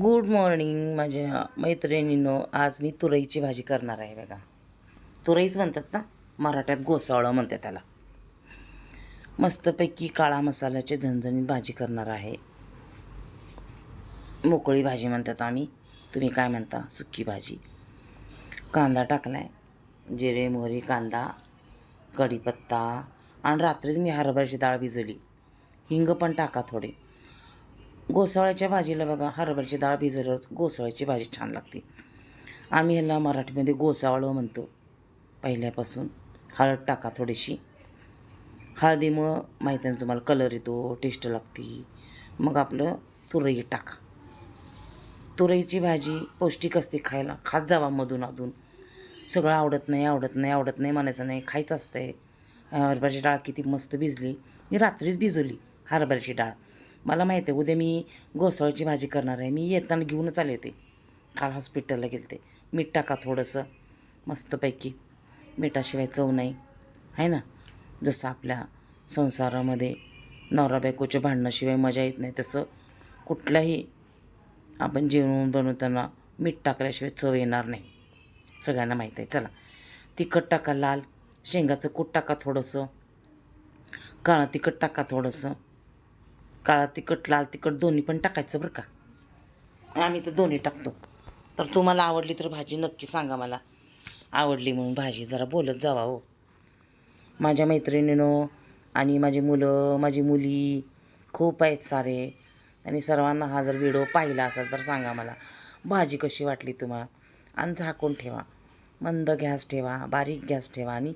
Good morning माझ्या मैत्रिणींनो. आज मी तुरईची भाजी करणार आहे बघा. तुरईच म्हणतात ना मराठ्यात गोसावळं म्हणतात त्याला. मस्तपैकी काळा मसाल्याची झणझणीत भाजी करणार आहे. मोकळी भाजी म्हणतात आम्ही. तुम्ही काय म्हणता? सुकी भाजी. कांदा टाकला आहे जिरे मोहरी कांदा कढीपत्ता. आणि रात्रीच मी हरभऱ्याची डाळ भिजवली. हिंग पण टाका थोडे. गोसाळ्याच्या भाजीला बघा हरभऱ्याची डाळ भिजल्यावरच गोसाळ्याची भाजी छान लागते. आम्ही ह्याला मराठीमध्ये गोसावळं म्हणतो. पहिल्यापासून हळद टाका थोडीशी. हळदीमुळं माहिती आहे ना तुम्हाला कलर येतो टेस्ट लागते. मग आपलं तुरई टाका. तुरईची भाजी पौष्टिक असते खायला. खात जावा मधून अधून. सगळं आवडत नाही आवडत नाही आवडत नाही म्हणायचं नाही. खायचं असतंय. हरभऱ्याची डाळ किती मस्त भिजली. मी रात्रीच भिजवली हरभऱ्याची डाळ. मला माहीत आहे उद्या मी घोसाळ्याची भाजी करणार आहे. मी येताना घेऊनच आले होते. काल हॉस्पिटलला गेले ते मीठ टाका थोडंसं. मस्तपैकी. मिठाशिवाय चव नाही. आहे ना? जसं आपल्या संसारामध्ये नवरा बायकोच्या भांडणाशिवाय मजा येत नाही तसं कुठल्याही आपण जेवण बनवताना मीठ टाकल्याशिवाय चव येणार नाही. सगळ्यांना माहीत आहे. चला. तिखट टाका लाल. शेंगाचं कूट टाका थोडंसं. काळं तिखट टाका थोडंसं. काळा तिखट लाल तिखट दोन्ही पण टाकायचं बरं का. आम्ही तर दोन्ही टाकतो. तर तुम्हाला आवडली तर भाजी नक्की सांगा मला. आवडली म्हणून भाजी जरा बोलत जावा हो. माझ्या मैत्रिणीनं आणि माझी मुलं माझी मुली खूप आहेत सारे. आणि सर्वांना हा जर व्हिडिओ पाहिला असेल तर सांगा मला. भाजी कशी वाटली तुम्हाला? आणि झाकून ठेवा. मंद गॅस ठेवा बारीक गॅस ठेवा आणि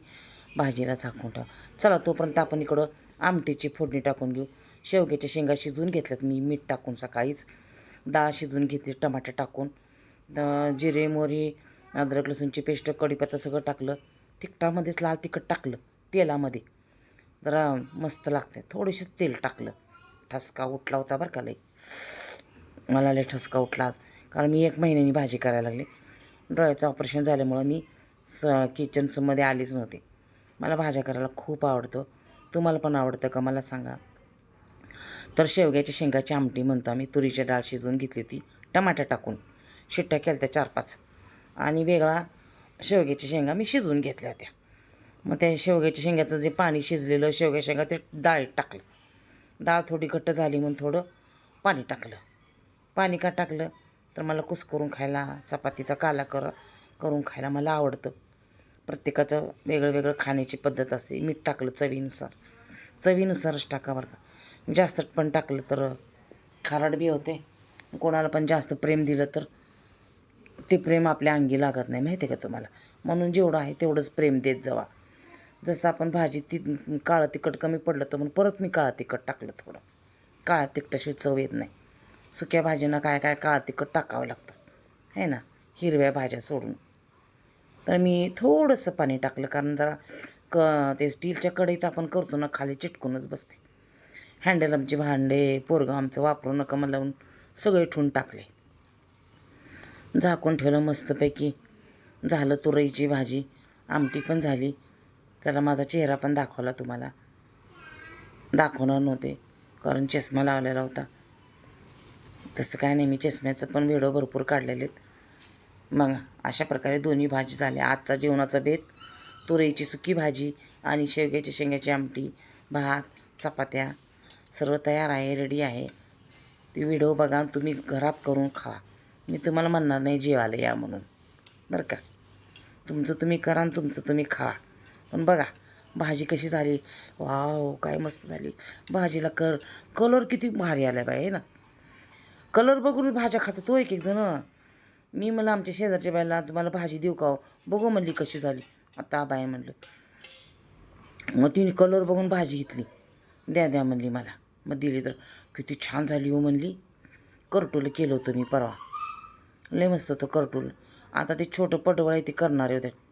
भाजीला झाकून ठेवा. चला तोपर्यंत आपण इकडं आमटीची फोडणी टाकून घेऊ. शेवग्याच्या शेंगा शिजवून घेतल्यात मी मीठ टाकून सकाळीच. डाळ शिजवून घेतली टमाटे टाकून. जिरे मोरी अद्रक लसूणची पेस्ट कढीपत्ता सगळं टाकलं. तिखटामध्येच लाल तिखट टाकलं तेलामध्ये. जरा मस्त लागते थोडंसं तेल टाकलं. ठसका उठला होता बरं का लई. मला लई ठसका उठला आज. कारण मी एक महिन्यानी भाजी करायला लागली. डोळ्याचं ऑपरेशन झाल्यामुळं मी स किचनमध्ये आलीच नव्हते. मला भाज्या करायला खूप आवडतं. तुम्हाला पण आवडतं का? मला सांगा. तर शेवग्याच्या शेंगाची आमटी म्हणतो आम्ही. तुरीची डाळ शिजवून घेतली होती. टमाटर टाकून. शिट्ट्या केल्या त्या चार पाच आणि वेगळा शेवग्याच्या शेंगा मी शिजवून घेतल्या होत्या. मग त्या शेवग्याच्या शेंगाचं जे पाणी शिजलेलं शेवग्या शेंगा ते डाळीत टाकलं. डाळ थोडी घट्ट झाली म्हणून थोडं पाणी टाकलं. पाणी का टाकलं? तर मला कुस्करून खायला चपातीचा काला कर करून खायला मला आवडतं. प्रत्येकाचं वेगळं वेगळं खाण्याची पद्धत असते. मीठ टाकलं चवीनुसार. चवीनुसारच टाका बरं का. जास्त पण टाकलं तर खारट बी होते. कोणाला पण जास्त प्रेम दिलं तर ते प्रेम आपल्या अंगी लागत नाही. माहिती आहे का तुम्हाला? म्हणून जेवढं आहे तेवढंच प्रेम देत जावा. जसं आपण भाजी ती काळं तिखट कमी पडलं तर म्हणून परत मी काळं तिखट टाकलं थोडं. काळं तिखटाशिवाय चव येत नाही. सुक्या भाजीनं काय काय काळं तिखट टाकावं लागतं. आहे ना? हिरव्या भाज्या सोडून. तर मी थोडंसं पाणी टाकलं कारण जरा क ते स्टीलच्या कढईत आपण करतो ना खाली चिटकूनच बसते. हँडल आमचे भांडे पोरगं आमचं वापरू नका मला लावून सगळे ठेवून टाकले. झाकून ठेवलं मस्तपैकी. झालं तुरईची भाजी. आमटी पण झाली. त्याला माझा चेहरा पण दाखवला तुम्हाला. दाखवणार नव्हते कारण चष्मा लावलेला होता. तसं काय नाही मी चष्म्याचं पण व्हिडिओ भरपूर काढलेले आहेत मग अशा प्रकारे दोन्ही भाजी झाल्या. आजचा जेवणाचा बेत तुरीची सुकी भाजी आणि शेवग्याची शेंग्याची आमटी भात चपात्या सर्व तयार आहे रेडी आहे. ती व्हिडिओ बघा तुम्ही घरात करून खावा. मी तुम्हाला म्हणणार नाही जेवायला या म्हणून. बरं का? तुमचं तुम्ही करा आणि तुमचं तुम्ही खा पण बघा भाजी कशी झाली? वाव काय मस्त झाली. भाजीला कर कलर किती भारी आला बाई आहे ना? कलर बघूनच भाज्या खातात तो एक एक जण. मी मला आमच्या शेजारच्या बाईला तुम्हाला भाजी देऊ का हो? बघू म्हणली कशी झाली. आता बाय म्हणलं. मग तिने कलर बघून भाजी घेतली. द्या द्या म्हणली मला. मग दिली तर किती छान झाली हो म्हणली. करटोलं केलं होतं मी परवा. लय मस्त होतं करटुलं. आता ते छोटं पटवळ आहे ते करणार आहे होते